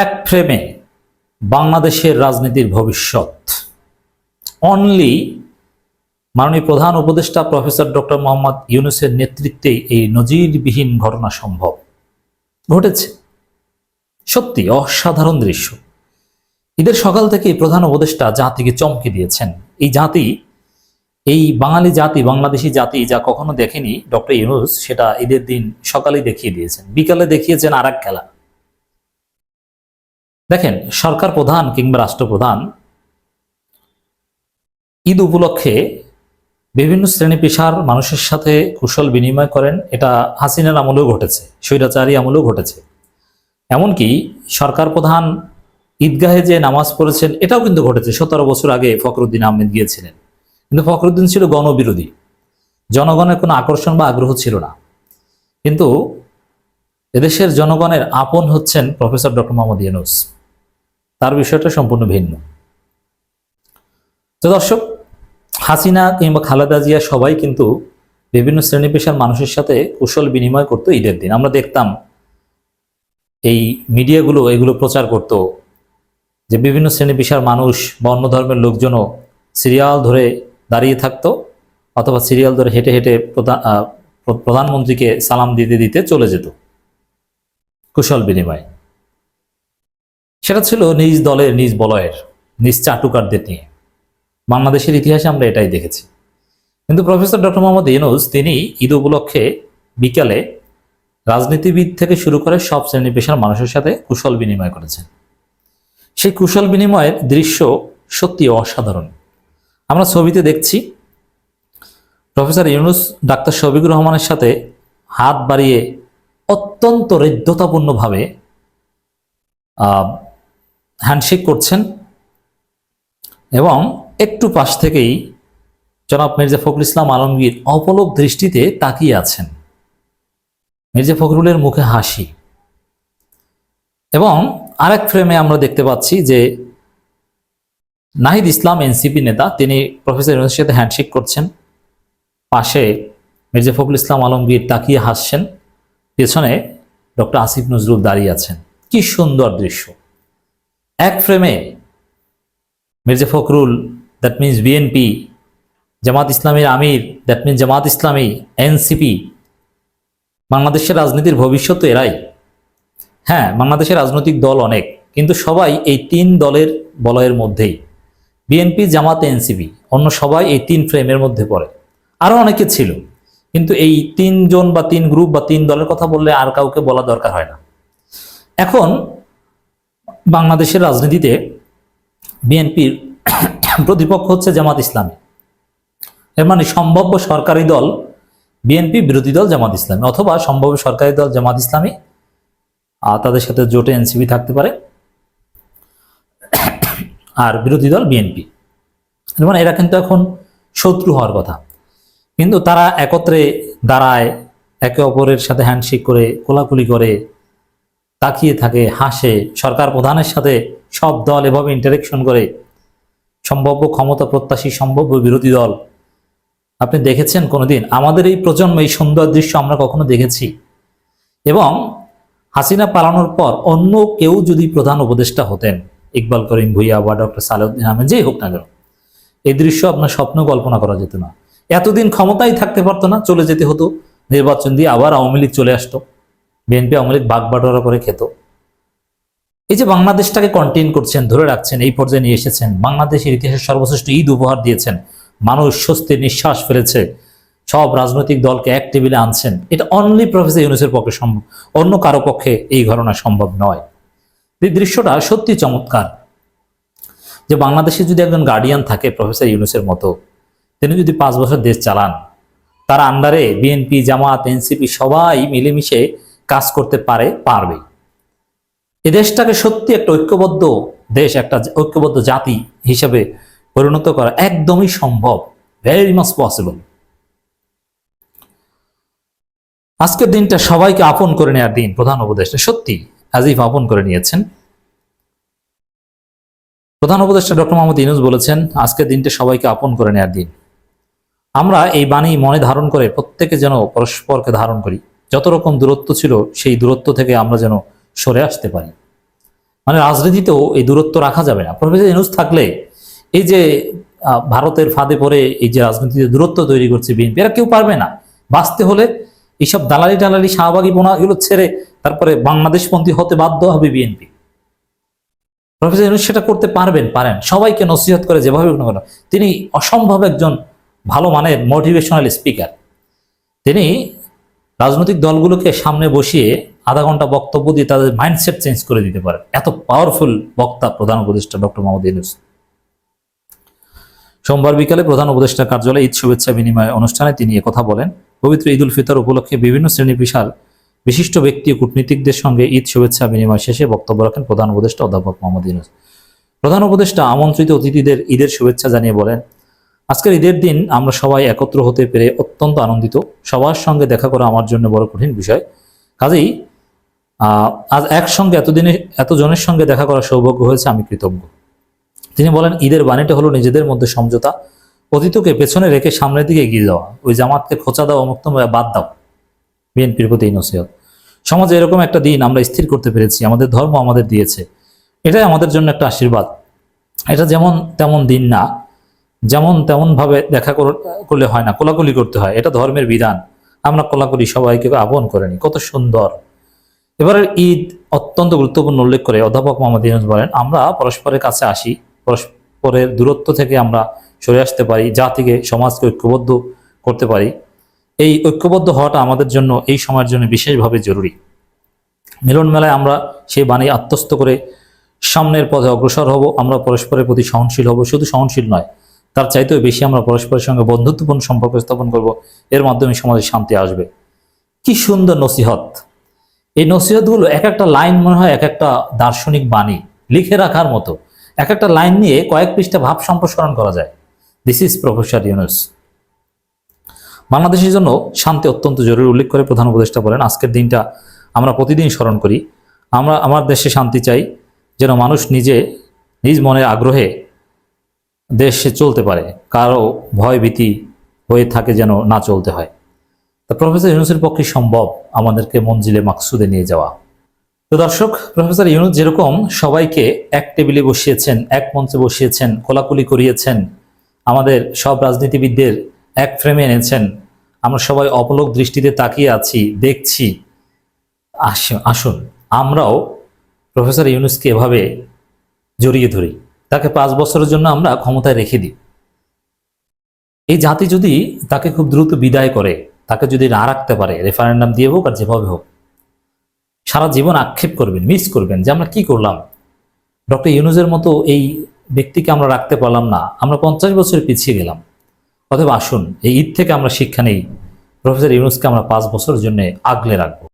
এক ফ্রেমে বাংলাদেশের রাজনীতির ভবিষ্যৎ। অনলি মাননীয় প্রধান উপদেষ্টা প্রফেসর ডক্টর মোহাম্মদ ইউনুসের নেতৃত্বে এই নজিরবিহীন ঘটনা সম্ভব। ঘটেছে। সত্যি, অসাধারণ দৃশ্য। ঈদের সকাল থেকে প্রধান উপদেষ্টা জাতিকে চমকে দিয়েছেন। এই জাতি, এই বাঙালি জাতি, বাংলাদেশি জাতি যা কখনো দেখেনি, ডক্টর ইউনুস সেটা ঈদের দিন সকালেই দেখিয়ে দিয়েছেন। বিকালে দেখিয়েছেন আর খেলা। দেখেন, সরকার প্রধান কিংবা রাষ্ট্রপ্রধান ঈদ উপলক্ষে বিভিন্ন শ্রেণি পেশার মানুষের সাথে কুশল বিনিময় করেন। এটা হাসিনার আমলেও ঘটেছে, স্বৈরাচারী আমলেও ঘটেছে। এমনকি সরকার প্রধান ঈদগাহে যে নামাজ পড়েছেন, এটাও কিন্তু ঘটেছে। সতেরো বছর আগে ফখরুদ্দিন আহমেদ গিয়েছিলেন। কিন্তু ফখরুদ্দিন ছিল গণবিরোধী। জনগণের কোনো আকর্ষণ বা আগ্রহ ছিল না। কিন্তু এদেশের জনগণের আপন হচ্ছেন প্রফেসর ডক্টর মোহাম্মদ ইউনুস। তার বিষয়টা সম্পূর্ণ ভিন্ন। তো দর্শক, হাসিনা কিংবা খালেদা জিয়া সবাই কিন্তু বিভিন্ন শ্রেণি পেশার মানুষের সাথে কুশল বিনিময় করতো ঈদের দিন। আমরা দেখতাম এই মিডিয়াগুলো এগুলো প্রচার করত যে বিভিন্ন শ্রেণি পেশার মানুষ বা অন্য ধর্মের লোকজনও সিরিয়াল ধরে দাঁড়িয়ে থাকতো অথবা সিরিয়াল ধরে হেঁটে হেঁটে প্রধানমন্ত্রীকে সালাম দিতে দিতে চলে যেত কুশল বিনিময়। সেটা ছিল নিজ দলের, নিজ বলয়ের, নিজ চাটুকারদের নিয়ে। বাংলাদেশের ইতিহাসে আমরা এটাই দেখেছি। কিন্তু প্রফেসর ডক্টর মোহাম্মদ ইউনুস, তিনি ঈদ উপলক্ষে বিকালে রাজনীতিবিদ থেকে শুরু করে সব শ্রেণি পেশার মানুষের সাথে কুশল বিনিময় করেছেন। সেই কুশল বিনিময়ের দৃশ্য সত্যি অসাধারণ। আমরা ছবিতে দেখছি, প্রফেসর ইউনুস ডাক্তার শফিকুর রহমানের সাথে হাত বাড়িয়ে অত্যন্ত হৃদ্যতাপূর্ণভাবে হ্যান্ডশেক করছেন এবং একটু পাশ থেকেই জনাব মির্জা ফখরুল ইসলাম আলমগীর অপলক দৃষ্টিতে তাকিয়ে আছেন। মির্জা ফখরুলের মুখে হাসি। এবং আরেক ফ্রেমে আমরা দেখতে পাচ্ছি যে নাহিদ ইসলাম এনসিপি নেতা, তিনি প্রফেসর ইউনুসের সাথে হ্যান্ডশেক করছেন। পাশে মির্জা ফখরুল ইসলাম আলমগীর তাকিয়ে হাসছেন। পেছনে ডক্টর আসিফ নজরুল দাঁড়িয়ে আছেন। কি সুন্দর দৃশ্য। এক ফ্রেমে Mirza Fakhrul that means BNP Jamaat ইসলামীর আমির that means Jamaat Islami NCP বাংলাদেশের রাজনীতির ভবিষ্যৎ এরাই। হ্যাঁ বাংলাদেশের রাজনৈতিক দল অনেক, কিন্তু সবাই এই তিন দলের বলয়ের মধ্যেই। বিএনপি জামাত এনসিপি অন্য সবাই এই তিন ফ্রেমের মধ্যে পড়ে। আরও অনেকে ছিল, কিন্তু এই তিনজন বা তিন গ্রুপ বা তিন দলের কথা বললে আর কাউকে বলা দরকার হয় না। এখন বাংলাদেশের রাজনীতিতে বিএনপির প্রতিপক্ষ হচ্ছে জামাত ইসলামী। এর মানে সম্ভাব্য সরকারি দল বিএনপি বিরোধী দল জামাত ইসলামী। অথবা সম্ভাব্য সরকারি দল জামাত ইসলামী, আর তাদের সাথে জোটে এনসিপি থাকতে পারে। আর বিরোধী দল বিএনপি। এর মানে এরা কিন্তু এখন শত্রু হওয়ার কথা। কিন্তু তারা একত্রে দাঁড়ায়, একে অপরের সাথে হ্যান্ডশেক করে, কোলাকুলি করে তাকিয়ে থাকে, হাসে। সরকার প্রধানের সাথে সব দল এভাবে ইন্টারেকশন করে। সম্ভাব্য ক্ষমতা প্রত্যাশী, সম্ভাব্য বিরোধী দল। আপনি দেখেছেন কোনোদিন? আমাদের এই প্রজন্ম, এই সুন্দর দৃশ্য আমরা কখনো দেখেছি। এবং হাসিনা পালানোর পর অন্য কেউ যদি প্রধান উপদেষ্টা হতেন, ইকবাল করিম ভুইয়া বা ডক্টর সালেউদ্দিন আহমেদ যেই হোক না কেন, এই দৃশ্য আপনার স্বপ্ন কল্পনা করা যেত না। এতদিন ক্ষমতায় থাকতে পারতো না, চলে যেতে হতো। নির্বাচন দিয়ে আবার আওয়ামী লীগ চলে আসতো। বিএনপি আওয়ামী লীগ বাগ বাটোয়ারা করে খেত। এই যে বাংলাদেশটাকে কন্টেন করছেন, ধরে রাখছেন, এই পর্যায়ে নিয়ে এসেছেন, বাংলাদেশের ইতিহাসের সর্বশ্রেষ্ঠ ঈদ উপহার দিয়েছেন, মানুষ স্বস্তির নিঃশ্বাস ফেলেছে, সব রাজনৈতিক দলকে এক টেবিলে আনছেন, এটা অনলি প্রফেসর ইউনুসের পক্ষে সম্ভব, অন্য কারও পক্ষে এই ঘটনা সম্ভব নয়। এই দৃশ্যটা সত্যি চমৎকার, যে বাংলাদেশে যদি একজন গার্ডিয়ান থাকে প্রফেসর ইউনুসের মতো, তিনি যদি পাঁচ বছর দেশ চালান, তার আন্ডারে বিএনপি জামাত এনসিপি সবাই মিলেমিশে কাজ করতে পারে, পারবে। এ দেশটাকে সত্যি একটা ঐক্যবদ্ধ দেশ, একটা ঐক্যবদ্ধ জাতি হিসেবে পরিণত করা একদমই সম্ভব ভেরি মাচ পসিবল আজকের দিনটা সবাইকে আপন করে নেওয়ার দিন, প্রধান উপদেষ্টা। সত্যি, আজিফ আপন করে নিয়েছেন। প্রধান উপদেষ্টা ডক্টর মোহাম্মদ ইনুজ বলেছেন, আজকের দিনটা সবাইকে আপন করে নেওয়ার দিন। আমরা এই বাণী মনে ধারণ করে প্রত্যেকে যেন পরস্পরকে ধারণ করি। যত রকম দূরত্ব ছিল, সেই দূরত্ব থেকে আমরা যেন সরে আসতে পারি। মানে রাজনীতিতেও এই দূরত্ব রাখা যাবে না। প্রফেসর ইউনুস থাকলে এই যে ভারতের ফাঁদে পড়ে এই যে রাজনীতিতে দূরত্ব তৈরি করছে বিএনপি, এরা কেউ পারবে না। বাঁচতে হলে এইসব দালালি টালালি, শাহবাগি বোনা এগুলো ছেড়ে তারপরে বাংলাদেশপন্থী হতে বাধ্য হবে বিএনপি। প্রফেসর ইউনুস সেটা করতে পারবেন, পারেন। সবাইকে নসিহত করে যেভাবে তিনি অসম্ভব একজন ভালো মানের মোটিভেশনাল স্পিকার তিনি রাজনৈতিক দলগুলোকে সামনে বসিয়ে আধা ঘণ্টা বক্তব্য দিয়ে তাদের মাইন্ডসেট চেঞ্জ করে দিতে পারে। এত পাওয়ারফুল বক্তা প্রধান উপদেষ্টা ডক্টর মোহাম্মদ ইউনুস। সোমবার বিকালে প্রধান উপদেষ্টা কার্যালয়ে ঈদ শুভেচ্ছা বিনিময় অনুষ্ঠানে তিনি কথা বলেন, পবিত্র ঈদ উল ফিতর উপলক্ষে বিভিন্ন শ্রেণি পেশার বিশিষ্ট ব্যক্তি ও কূটনীতিকদের সঙ্গে ঈদ শুভেচ্ছা বিনিময় শেষে বক্তব্য রাখেন প্রধান উপদেষ্টা অধ্যাপক মোহাম্মদ ইউনুস। প্রধান উপদেষ্টা আমন্ত্রিত অতিথিদের ঈদের শুভেচ্ছা জানিয়ে বলেন আজকের ঈদের দিন আমরা সবাই একত্র হতে পেরে অত্যন্ত আনন্দিত। সবার সঙ্গে দেখা করা আমার জন্য বড় কঠিন বিষয়। কাজেই আজ একসঙ্গে এতদিনে, এতজনের সঙ্গে দেখা করার সৌভাগ্য হয়েছে আমি কৃতজ্ঞ। তিনি বলেন, ঈদের বাণীটা হলো নিজেদের মধ্যে সমঝোতা, অতীতকে পেছনে রেখে সামনের দিকে এগিয়ে যাওয়া। ওই জামাতকে খোঁচা দাও মুক্ত বাদ দাও। বিএনপির প্রতি এই নসিহত। সমাজে এরকম একটা দিন আমরা স্থির করতে পেরেছি, আমাদের ধর্ম আমাদের দিয়েছে। এটাই আমাদের জন্য একটা আশীর্বাদ। এটা যেমন তেমন দিন না যেমন তেমন ভাবে দেখা কর- করলে হয় না, কোলাকুলি করতে হয়, এটা ধর্মের বিধান। আমরা কোলাকুলি সবাইকে আহ্বান করে নিই, কত সুন্দর। এবারে ঈদ অত্যন্ত গুরুত্বপূর্ণ উল্লেখ করে অধ্যাপক মোহাম্মদ ইউনুস বলেন, আমরা পরস্পরের কাছে আসি, পরস্পরের দূরত্ব থেকে আমরা সরে আসতে পারি, জাতিকে, সমাজকে ঐক্যবদ্ধ করতে পারি। এই ঐক্যবদ্ধ হওয়াটা আমাদের জন্য, এই সময়ের জন্য বিশেষভাবে জরুরি। মিলন মেলায় আমরা সেই বাণী আত্মস্থ করে সামনের পথে অগ্রসর হব, আমরা পরস্পরের প্রতি সহনশীল হব, শুধু সহনশীল নয় তার চাইতেও বেশি আমরা পরস্পরের সঙ্গে বন্ধুত্বপূর্ণ সম্পর্ক স্থাপন করব। এর মাধ্যমে সমাজে শান্তি আসবে। কি সুন্দর নসিহত। এই নসিহতগুলো এক একটা লাইন মনে হয় এক একটা দার্শনিক বাণী লিখে রাখার মতো। এক একটা লাইন নিয়ে কয়েক পৃষ্ঠা ভাব সম্প্রসারণ করা যায়। দিস ইজ প্রফেসর ইউনুস বাংলাদেশের জন্য শান্তি অত্যন্ত জরুরি উল্লেখ করে প্রধান উপদেষ্টা বলেন, আজকের দিনটা আমরা প্রতিদিন স্মরণ করি। আমরা, আমার দেশে শান্তি চাই যেন মানুষ নিজে, নিজ মনের আগ্রহে দেশে চলতে পারে, কারও ভয় ভীতি হয়ে থাকে যেন না চলতে হয়। তা প্রফেসর ইউনুসের পক্ষে সম্ভব আমাদেরকে মঞ্জিলে মাকসুদে নিয়ে যাওয়া। তো দর্শক, প্রফেসর ইউনুস যেরকম সবাইকে এক টেবিলে বসিয়েছেন, এক মঞ্চে বসিয়েছেন, কোলাকুলি করিয়েছেন, আমাদের সব রাজনীতিবিদদের এক ফ্রেমে এনেছেন, আমরা সবাই অপলক দৃষ্টিতে তাকিয়ে আছি, দেখছি। আসুন, আমরাও প্রফেসর ইউনুসকে এভাবে জড়িয়ে ধরি। তাকে পাঁচ বছরের জন্য আমরা ক্ষমতায় রেখে দিই। এই জাতি যদি তাকে খুব দ্রুত বিদায় করে, তাকে যদি না রাখতে পারে, রেফারেন্ডাম দিয়ে হোক আর যেভাবে হোক, সারা জীবন আক্ষেপ করবেন, মিস করবেন যে আমরা কি করলাম। ডক্টর ইউনুজের মতো এই ব্যক্তিকে আমরা রাখতে পারলাম না, আমরা পঞ্চাশ বছর পিছিয়ে গেলাম। অথবা আসুন, এই ঈদ থেকে আমরা শিক্ষা নেই। প্রফেসর ইউনুসকে আমরা পাঁচ বছরের জন্য আগলে রাখব।